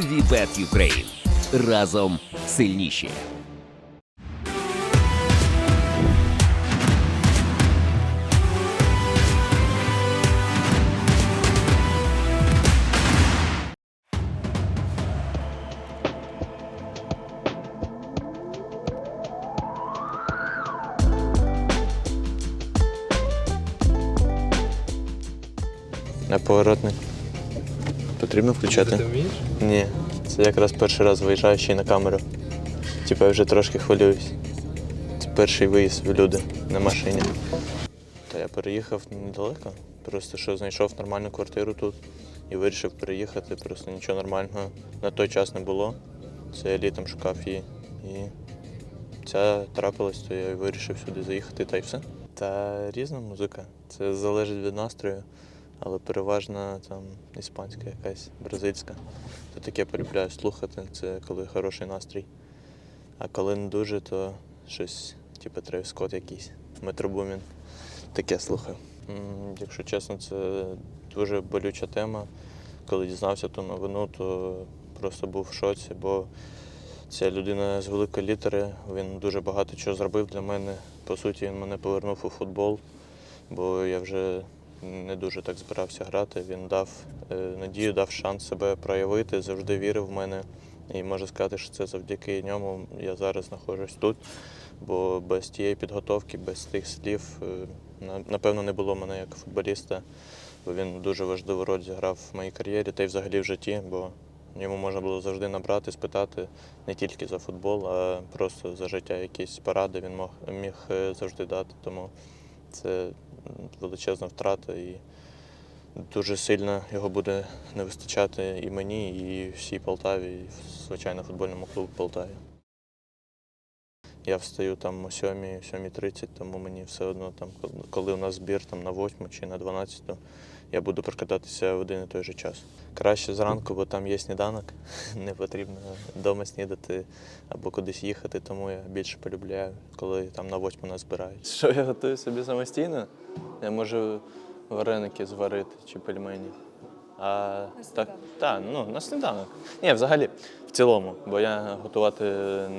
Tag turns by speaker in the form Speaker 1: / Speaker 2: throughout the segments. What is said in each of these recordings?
Speaker 1: Вібет Юкрейн. Разом сильніші.
Speaker 2: Неповоротник. Потрібно включати?
Speaker 3: Ти вмієш?
Speaker 2: Ні. Це якраз перший раз виїжджаю ще й на камеру. Типа я вже трошки хвилююсь. Це перший виїзд в люди на машині. Та я переїхав недалеко. Просто що знайшов нормальну квартиру тут і вирішив переїхати. Просто нічого нормального на той час не було. Це я літом шукав її. І ця трапилась, то я вирішив сюди заїхати та й все. Та різна музика. Це залежить від настрою, але переважно там іспанська якась, бразильська. То таке полюбляю слухати, це коли хороший настрій. А коли не дуже, то щось, типу Тревіс якийсь, Метро Бумін. Таке слухаю. Якщо чесно, це дуже болюча тема. Коли дізнався ту новину, то просто був в шоці, бо ця людина з великої літери, він дуже багато чого зробив для мене. По суті, він мене повернув у футбол, бо я вже не дуже так збирався грати. Він дав е, надію, дав шанс себе проявити, завжди вірив в мене. І можу сказати, що це завдяки ньому я зараз знаходжусь тут. Бо без тієї підготовки, без тих слів, е, напевно, не було мене як футболіста, бо він дуже важливу роль зіграв в моїй кар'єрі та й взагалі в житті, бо йому можна було завжди набрати, спитати не тільки за футбол, а просто за життя якісь поради він міг е, завжди дати. Тому це величезна втрата і дуже сильно його буде не вистачати і мені, і всій Полтаві, і звичайно футбольному клубу Полтаві. Я встаю там о 7, 7.30, тому мені все одно, там, коли- у нас збір там, на 8 чи на 12, я буду прокидатися в один і той же час. Краще зранку, бо там є сніданок, не потрібно вдома снідати або кудись їхати, тому я більше полюбляю, коли там на 8 нас збирають. Що я готую собі самостійно? Я можу вареники зварити чи пельмені. А так, та, ну, на сніданок. Ні, взагалі, в цілому, бо я готувати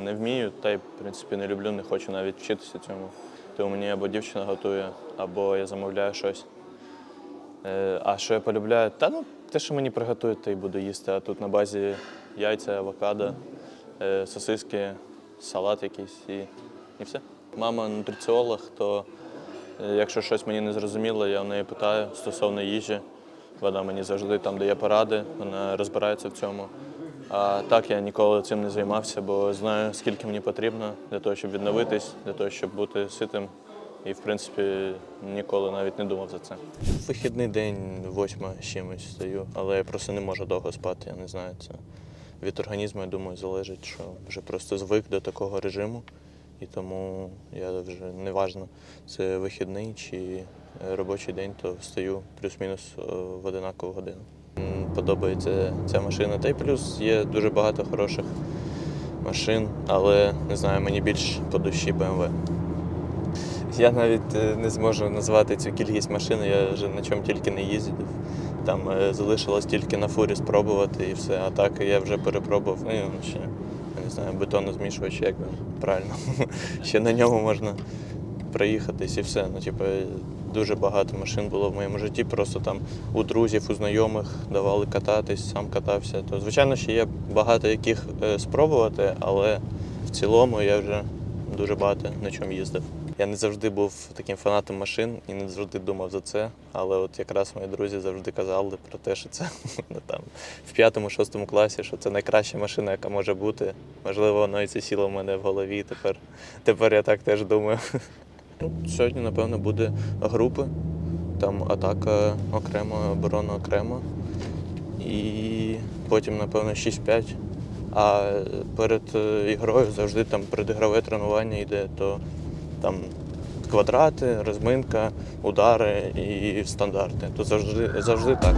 Speaker 2: не вмію, та й, в принципі, не люблю, не хочу навіть вчитися цьому. Тому мені або дівчина готує, або я замовляю щось. Е, А що я полюбляю? Та ну, те, що мені приготують, те й буду їсти. А тут на базі яйця, авокадо, е, сосиски, салат якийсь і, і все. Мама нутриціолог, то е, якщо щось мені не зрозуміло, я в неї питаю стосовно їжі. Вона мені завжди там дає поради, вона розбирається в цьому. А так я ніколи цим не займався, бо знаю, скільки мені потрібно для того, щоб відновитись, для того, щоб бути ситим. І, в принципі, ніколи навіть не думав за це. Вихідний день, восьма з чимось стаю, але я просто не можу довго спати, я не знаю. Це від організму, я думаю, залежить, що вже просто звик до такого режиму. І тому я вже не важно, це вихідний чи робочий день, то встаю плюс-мінус е, в одинакову годину. Подобається ця машина. Та й плюс є дуже багато хороших машин, але не знаю, мені більш по душі BMW. Я навіть е, не зможу назвати цю кількість машин, я вже на чому тільки не їздив. Там е, залишилось тільки на фурі спробувати і все. А так я вже перепробував. Ну, ще, не знаю, бетонозмішувач, як він правильно. ще на ньому можна проїхатись і все. Ну, типу, дуже багато машин було в моєму житті. Просто там у друзів, у знайомих давали кататись, сам катався. То, звичайно, ще є багато яких е, спробувати, але в цілому я вже дуже багато на чому їздив. Я не завжди був таким фанатом машин і не завжди думав за це. Але от якраз мої друзі завжди казали про те, що це ну, там в п'ятому-шостому класі, що це найкраща машина, яка може бути. Можливо, воно і це сіло в мене в голові. Тепер, тепер я так теж думаю. Ну, Сьогодні, напевно, буде групи. Там атака окремо, оборона окремо. І потім, напевно, 6-5. А перед е, ігрою завжди там предігрове тренування йде, то там квадрати, розминка, удари і стандарти. То завжди, завжди так.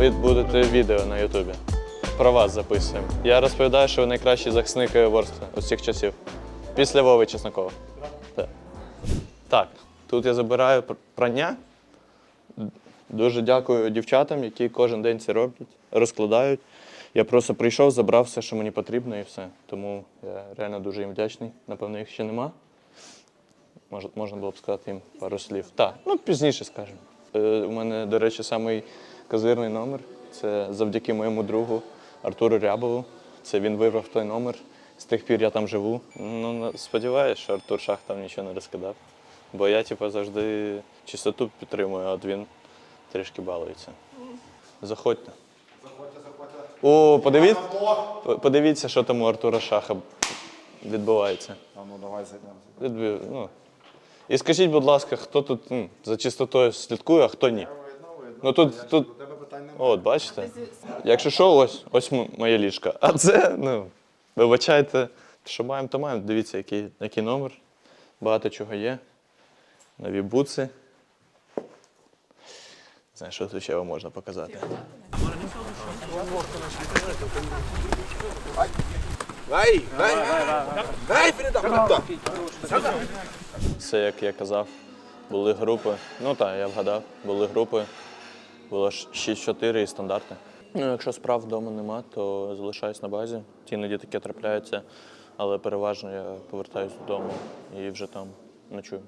Speaker 2: Ви будете відео на Ютубі. про вас записуємо. Я розповідаю, що ви найкращий захисник Ворскла усіх часів. Після Вови Чеснокова. Так. так, тут я забираю прання. Дуже дякую дівчатам, які кожен день це роблять, розкладають. Я просто прийшов, забрав все, що мені потрібно, і все. Тому я реально дуже їм вдячний. Напевно, їх ще нема. Мож, можна було б сказати їм пару слів. Так, ну пізніше скажемо. Е, у мене, до речі, самий козирний номер. Це завдяки моєму другу Артуру Рябову. Це він вибрав той номер. З тих пір я там живу. Ну, сподіваюся, що Артур Шах там нічого не розкидав. Бо я, типу, завжди чистоту підтримую, а от він трішки балується. Заходьте. Заходьте, заходьте. О, подивіться, подивіться, що там у Артура Шаха відбувається.
Speaker 3: А ну давай зайдемо.
Speaker 2: Ну. І скажіть, будь ласка, хто тут м, за чистотою слідкує, а хто ні? Ну тут, тут,
Speaker 3: тебе питань
Speaker 2: от, бачите? Якщо що, ось, ось м- моє ліжко. А це, ну, вибачайте, що маємо, то маємо. Дивіться, який, який номер. Багато чого є. Нові буци. Знаєш, що тут ще вам можна показати? Це, як я казав, були групи. Ну так, я вгадав, були групи. Було 6-4 і стандарти. Ну, якщо справ вдома нема, то залишаюсь на базі. Іноді таке трапляється, але переважно я повертаюсь додому і вже там ночую.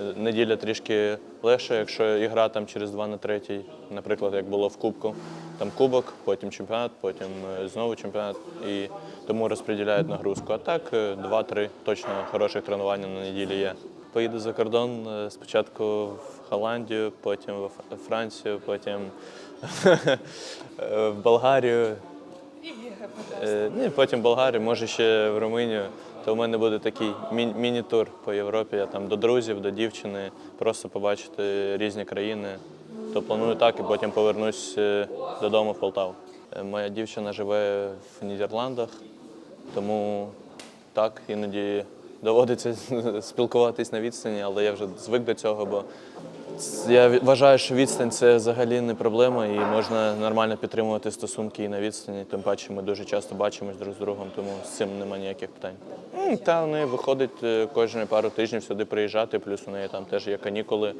Speaker 2: Е, Неділя трішки легше, якщо ігра там через 2 на 3, наприклад, як було в Кубку. Там кубок, потім чемпіонат, потім е, знову чемпіонат. І тому розподіляють нагрузку. А так, е, 2-3 точно хороших тренування на неділі є. Поїду за кордон е, спочатку в Голландію, потім в Францію, потім в Болгарію. Е, Ні, потім в Болгарію, може ще в Румунію. То в мене буде такий міні-тур по Європі. Я там до друзів, до дівчини, просто побачити різні країни. То планую так і потім повернусь е, додому в Полтаву. Моя дівчина живе в Нідерландах, тому так іноді доводиться спілкуватись на відстані, але я вже звик до цього, бо я вважаю, що відстань це взагалі не проблема, і можна нормально підтримувати стосунки і на відстані. Тим паче ми дуже часто бачимось друг з другом, тому з цим немає ніяких питань. Та в неї виходить е, кожні пару тижнів сюди приїжджати, плюс у неї там теж є канікули.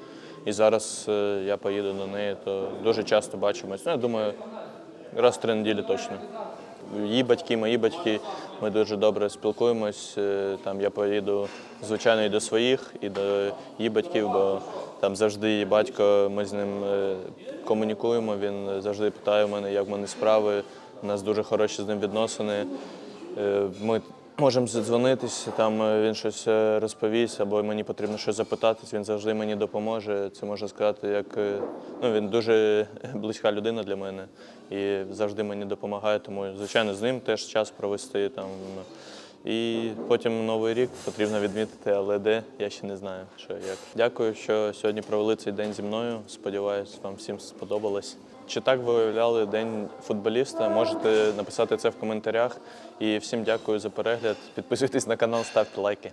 Speaker 2: І зараз е, я поїду до неї, то дуже часто бачимось. Ну, я думаю, раз в три неділі точно. Її батьки, мої батьки, ми дуже добре спілкуємось. Е, Там я поїду, звичайно, і до своїх, і до її батьків, бо там завжди її батько, ми з ним е, комунікуємо. Він завжди питає у мене, як в мене справи. У нас дуже хороші з ним відносини. Е, Ми можемо задзвонитись, там е, він щось е, розповість, або мені потрібно щось запитатись, він завжди мені допоможе. Це можна сказати, як е, ну, він дуже близька людина для мене і завжди мені допомагає. Тому, звичайно, з ним теж час провести там. І потім новий рік потрібно відмітити, але де я ще не знаю, що як. Дякую, що сьогодні провели цей день зі мною. Сподіваюсь, вам всім сподобалось. Чи так ви уявляли день футболіста? Можете написати це в коментарях. І всім дякую за перегляд. Підписуйтесь на канал, ставте лайки.